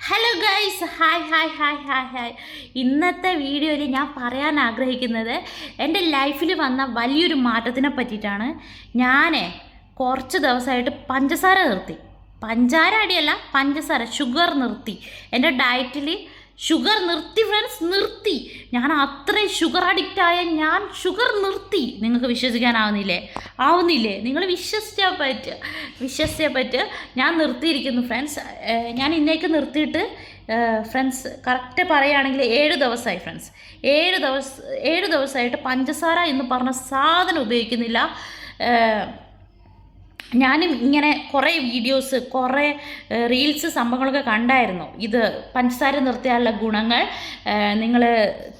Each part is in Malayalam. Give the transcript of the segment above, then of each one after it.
Hello guys hi hi hi hi hi ഇന്നത്തെ വീഡിയോയിൽ ഞാൻ പറയാൻ ആഗ്രഹിക്കുന്നത് എന്റെ ലൈഫിൽ വന്ന വലിയൊരു മാറ്റത്തിനെ പറ്റിയിട്ടാണ്. ഞാൻ കുറച്ച് ദിവസമായിട്ട് പഞ്ചസാര നിർത്തി. പഞ്ചാര അടിയല്ല പഞ്ചസാര ഷുഗർ നിർത്തി. എന്റെ ഡയറ്റിൽ ഷുഗർ നിർത്തി ഫ്രണ്ട്സ് നിർത്തി. ഞാൻ അത്രയും ഷുഗർ ആയ ഞാൻ ഷുഗർ നിർത്തി. നിങ്ങൾക്ക് വിശ്വസിക്കാനാവുന്നില്ലേ? ആവുന്നില്ലേ? നിങ്ങൾ വിശ്വസിച്ചാൽ പറ്റുക വിശ്വസിച്ചാൽ പറ്റുക ഞാൻ നിർത്തിയിരിക്കുന്നു ഫ്രണ്ട്സ് ഞാൻ ഇന്നേക്ക് നിർത്തിയിട്ട് ഫ്രണ്ട്സ് കറക്റ്റ് പറയുകയാണെങ്കിൽ ഏഴ് ദിവസമായി ഫ്രണ്ട്സ് ഏഴ് ദിവസം ഏഴ് ദിവസമായിട്ട് പഞ്ചസാര എന്ന് പറഞ്ഞ സാധനം ഉപയോഗിക്കുന്നില്ല. ഞാനും ഇങ്ങനെ കുറേ വീഡിയോസ് കുറേ റീൽസ് സംഭവങ്ങളൊക്കെ കണ്ടായിരുന്നു. ഇത് പഞ്ചസാര നിർത്തിയാലുള്ള ഗുണങ്ങൾ നിങ്ങൾ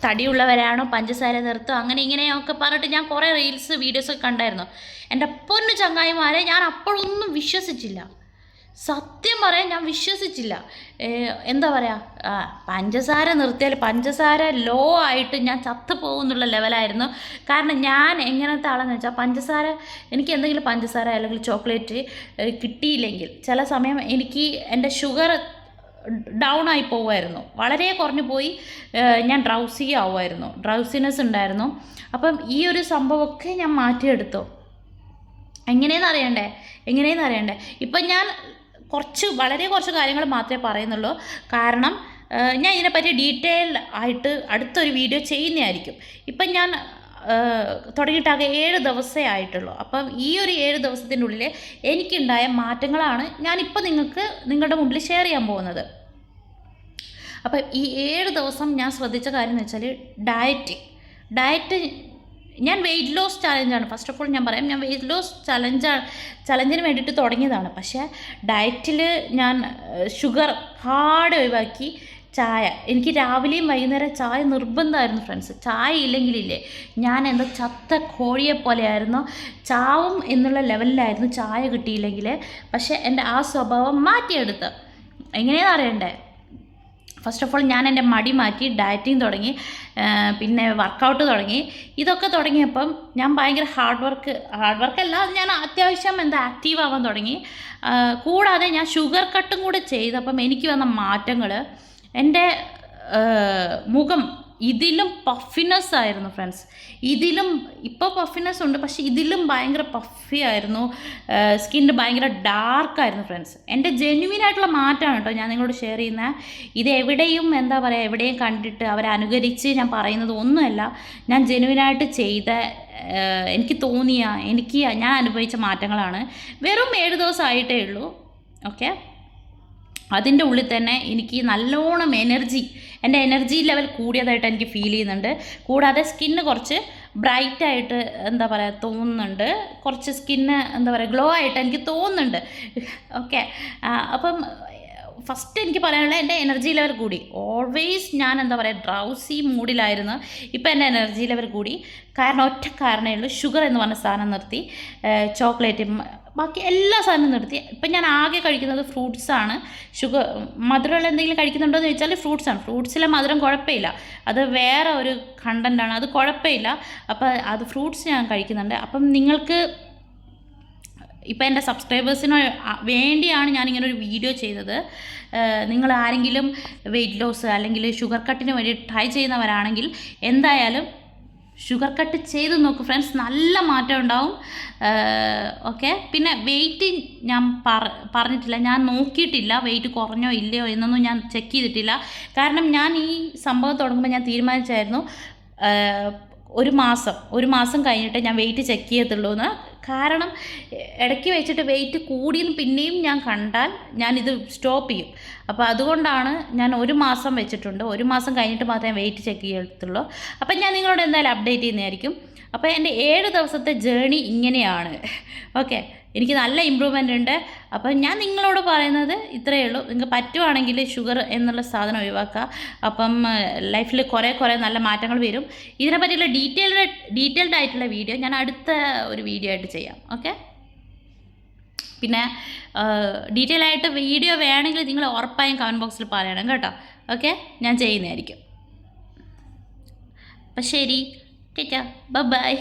തടിയുള്ളവരാണോ പഞ്ചസാര നിർത്തുക അങ്ങനെ ഇങ്ങനെയൊക്കെ പറഞ്ഞിട്ട് ഞാൻ കുറേ റീൽസ് വീഡിയോസൊക്കെ കണ്ടായിരുന്നു. എന്റെ പൊന്നു ചങ്ങായിമാരെ ഞാൻ അപ്പോഴൊന്നും വിശ്വസിച്ചില്ല. സത്യം പറയാൻ ഞാൻ വിശ്വസിച്ചില്ല. എന്താ പറയുക പഞ്ചസാര നിർത്തിയാൽ പഞ്ചസാര ലോ ആയിട്ട് ഞാൻ ചത്തുപോകും എന്നുള്ള ലെവലായിരുന്നു. കാരണം ഞാൻ എങ്ങനത്തെ ആളെന്ന് വെച്ചാൽ പഞ്ചസാര എനിക്ക് എന്തെങ്കിലും പഞ്ചസാര അല്ലെങ്കിൽ ചോക്ലേറ്റ് കിട്ടിയില്ലെങ്കിൽ ചില സമയം എനിക്ക് എന്റെ ഷുഗർ ഡൗൺ ആയി പോവുമായിരുന്നു വളരെ കുറഞ്ഞു പോയി ഞാൻ ഡ്രൗസി ആവുമായിരുന്നു. ഡ്രൗസിനെസ് ഉണ്ടായിരുന്നു. അപ്പം ഈ ഒരു സംഭവമൊക്കെ ഞാൻ മാറ്റിയെടുത്തു. എങ്ങനെയെന്ന് അറിയണ്ടേ? എങ്ങനെയെന്ന് അറിയണ്ടേ? ഇപ്പം ഞാൻ കുറച്ച് വളരെ കുറച്ച് കാര്യങ്ങൾ മാത്രമേ പറയുന്നുള്ളൂ. കാരണം ഞാൻ ഇതിനെപ്പറ്റി ഡീറ്റെയിൽ ആയിട്ട് അടുത്തൊരു വീഡിയോ ചെയ്യുന്നതായിരിക്കും. ഇപ്പം ഞാൻ തുടങ്ങിയിട്ടാകെ ഏഴ് ദിവസമേ ആയിട്ടുള്ളൂ. അപ്പം ഈ ഒരു ഏഴ് ദിവസത്തിന്റെ ഉള്ളിൽ എനിക്കുണ്ടായ മാറ്റങ്ങളാണ് ഞാനിപ്പോൾ നിങ്ങൾക്ക് നിങ്ങളുടെ മുമ്പിൽ ഷെയർ ചെയ്യാൻ പോകുന്നത്. അപ്പം ഈ ഏഴ് ദിവസം ഞാൻ ശ്രദ്ധിച്ച കാര്യം എന്ന് വെച്ചാൽ ഡയറ്റ്. ഡയറ്റ് ഞാൻ വെയിറ്റ് ലോസ് ചാലഞ്ചാണ് ഫസ്റ്റ് ഓഫ് ഓൾ ഞാൻ പറയാം ഞാൻ വെയിറ്റ് ലോസ് ചലഞ്ചാണ് ചലഞ്ചിന് വേണ്ടിയിട്ട് തുടങ്ങിയതാണ്. പക്ഷേ ഡയറ്റിൽ ഞാൻ ഷുഗർ ഹാർഡ് ഒഴിവാക്കി ചായ. എനിക്ക് രാവിലെയും വൈകുന്നേരം ചായ നിർബന്ധമായിരുന്നു ഫ്രണ്ട്സ് ചായ ഇല്ലെങ്കിലില്ലേ ഞാൻ എന്താ ചത്ത കോഴിയെ പോലെയായിരുന്നു. ചാവും എന്നുള്ള ലെവലിലായിരുന്നു ചായ കിട്ടിയില്ലെങ്കിൽ. പക്ഷേ എന്റെ ആ സ്വഭാവം മാറ്റിയെടുത്ത്. എങ്ങനെയാണെന്ന് അറിയണ്ടേ? ഫസ്റ്റ് ഓഫ് ഓൾ ഞാൻ എന്റെ മടി മാറ്റി ഡയറ്റിങ് തുടങ്ങി പിന്നെ വർക്കൗട്ട് തുടങ്ങി. ഇതൊക്കെ തുടങ്ങിയപ്പം ഞാൻ ഭയങ്കര ഹാർഡ് വർക്ക് ഹാർഡ് വർക്ക് അല്ല ഞാൻ അത്യാവശ്യം എന്താ ആക്റ്റീവ് ആവാൻ തുടങ്ങി. കൂടാതെ ഞാൻ ഷുഗർ കട്ടും കൂടെ ചെയ്തപ്പം എനിക്ക് വന്ന മാറ്റങ്ങൾ എന്റെ മുഖം ഇതിലും പഫിനെസ് ആയിരുന്നു ഫ്രണ്ട്സ് ഇതിലും ഇപ്പോൾ പഫിനെസ് ഉണ്ട് പക്ഷേ ഇതിലും ഭയങ്കര പഫി ആയിരുന്നു. സ്കിന്ന് ഭയങ്കര ഡാർക്കായിരുന്നു ഫ്രണ്ട്സ് എന്റെ ജെന്യുവിൻ ആയിട്ടുള്ള മാറ്റമാണ് കേട്ടോ ഞാൻ നിങ്ങളോട് ഷെയർ ചെയ്യുന്ന. ഇത് എവിടെയും എന്താ പറയുക എവിടെയും കണ്ടിട്ട് അവരെ അനുകരിച്ച് ഞാൻ പറയുന്നത് ഒന്നുമല്ല. ഞാൻ ജെന്യുവിനായിട്ട് ചെയ്ത എനിക്ക് തോന്നിയ എനിക്ക് ഞാൻ അനുഭവിച്ച മാറ്റങ്ങളാണ്. വെറും ഏഴ് ദിവസമായിട്ടേ ഉള്ളൂ. ഓക്കെ അതിന്റെ ഉള്ളിൽ തന്നെ എനിക്ക് നല്ലോണം എനർജി എന്റെ എനർജി ലെവൽ കൂടിയതായിട്ട് എനിക്ക് ഫീൽ ചെയ്യുന്നുണ്ട്. കൂടാതെ സ്കിന്ന് കുറച്ച് ബ്രൈറ്റായിട്ട് എന്താ പറയുക തോന്നുന്നുണ്ട്. കുറച്ച് സ്കിന്ന് എന്താ പറയുക ഗ്ലോ ആയിട്ട് എനിക്ക് തോന്നുന്നുണ്ട്. ഓക്കെ. അപ്പം ഫസ്റ്റ് എനിക്ക് പറയാനുള്ള എന്റെ എനർജി ലെവൽ കൂടി. ഓൾവേസ് ഞാൻ എന്താ പറയുക ഡ്രൗസി മൂഡിലായിരുന്നു ഇപ്പം എന്റെ എനർജി ലെവൽ കൂടി. കാരണം ഒറ്റ കാരണമേ ഉള്ളൂ ഷുഗർ എന്ന് പറഞ്ഞ സാധനം നിർത്തി. ചോക്ലേറ്റ് ബാക്കി എല്ലാ സാധനവും നിർത്തി. ഇപ്പം ഞാൻ ആകെ കഴിക്കുന്നത് ഫ്രൂട്ട്സാണ് ഷുഗർ മധുരമുള്ള എന്തെങ്കിലും കഴിക്കുന്നുണ്ടോ എന്ന് ചോദിച്ചാൽ ഫ്രൂട്ട്സാണ് ഫ്രൂട്ട്സിലെ മധുരം കുഴപ്പമില്ല. അത് വേറെ ഒരു കണ്ടന്റാണ് അത് കുഴപ്പമില്ല. അപ്പോൾ അത് ഫ്രൂട്ട്സ് ഞാൻ കഴിക്കുന്നുണ്ട്. അപ്പം നിങ്ങൾക്ക് ഇപ്പം എന്റെ സബ്സ്ക്രൈബേഴ്സിന് വേണ്ടിയാണ് ഞാനിങ്ങനെ ഒരു വീഡിയോ ചെയ്തത്. നിങ്ങൾ ആരെങ്കിലും വെയിറ്റ് ലോസ് അല്ലെങ്കിൽ ഷുഗർ കട്ടിന് വേണ്ടി ട്രൈ ചെയ്യുന്നവരാണെങ്കിൽ എന്തായാലും ഷുഗർ കട്ട് ചെയ്ത് നോക്കൂ ഫ്രണ്ട്സ് നല്ല മാറ്റം ഉണ്ടാവും. ഓക്കെ പിന്നെ വെയിറ്റ് ഞാൻ പറ പറഞ്ഞിട്ടില്ല. ഞാൻ നോക്കിയിട്ടില്ല വെയിറ്റ് കുറഞ്ഞോ ഇല്ലയോ എന്നൊന്നും ഞാൻ ചെക്ക് ചെയ്തിട്ടില്ല. കാരണം ഞാൻ ഈ സംഭവം തുടങ്ങുമ്പോൾ ഞാൻ തീരുമാനിച്ചായിരുന്നു ഒരു മാസം ഒരു മാസം കഴിഞ്ഞിട്ട് ഞാൻ വെയിറ്റ് ചെക്ക് ചെയ്യത്തുള്ളൂ എന്ന് കാരണം ഇടയ്ക്ക് വെച്ചിട്ട് വെയിറ്റ് കൂടിയെന്ന് പിന്നെയും ഞാൻ കണ്ടാൽ ഞാനിത് സ്റ്റോപ്പ് ചെയ്യും. അപ്പോൾ അതുകൊണ്ടാണ് ഞാൻ ഒരു മാസം വെച്ചിട്ടുണ്ട്. ഒരു മാസം കഴിഞ്ഞിട്ട് മാത്രമേ വെയിറ്റ് ചെക്ക് ചെയ്യത്തുള്ളൂ. അപ്പം ഞാൻ നിങ്ങളോട് എന്തായാലും അപ്ഡേറ്റ് ചെയ്യുന്നതായിരിക്കും. അപ്പോൾ എന്റെ ഏഴ് ദിവസത്തെ ജേണി ഇങ്ങനെയാണ്. ഓക്കെ എനിക്ക് നല്ല ഇമ്പ്രൂവ്മെന്റ് ഉണ്ട്. അപ്പം ഞാൻ നിങ്ങളോട് പറയുന്നത് ഇത്രയേ ഉള്ളൂ. നിങ്ങൾക്ക് പറ്റുവാണെങ്കിൽ ഷുഗർ എന്നുള്ള സാധനം ഒഴിവാക്കുക. അപ്പം ലൈഫിൽ കുറേ കുറേ നല്ല മാറ്റങ്ങൾ വരും. ഇതിനെ പറ്റിയുള്ള ഡീറ്റെയിൽഡ് ഡീറ്റെയിൽഡ് ആയിട്ടുള്ള വീഡിയോ ഞാൻ അടുത്ത ഒരു വീഡിയോ ആയിട്ട് ചെയ്യാം. ഓക്കെ? പിന്നെ ഡീറ്റെയിൽ ആയിട്ട് വീഡിയോ വേണമെങ്കിൽ നിങ്ങൾ ഉറപ്പായും കമന്റ് ബോക്സിൽ പറയണം കേട്ടോ. ഓക്കെ? ഞാൻ ചെയ്യുന്നതായിരിക്കും. അപ്പം ശരി. ടേറ്റാ. ബൈ.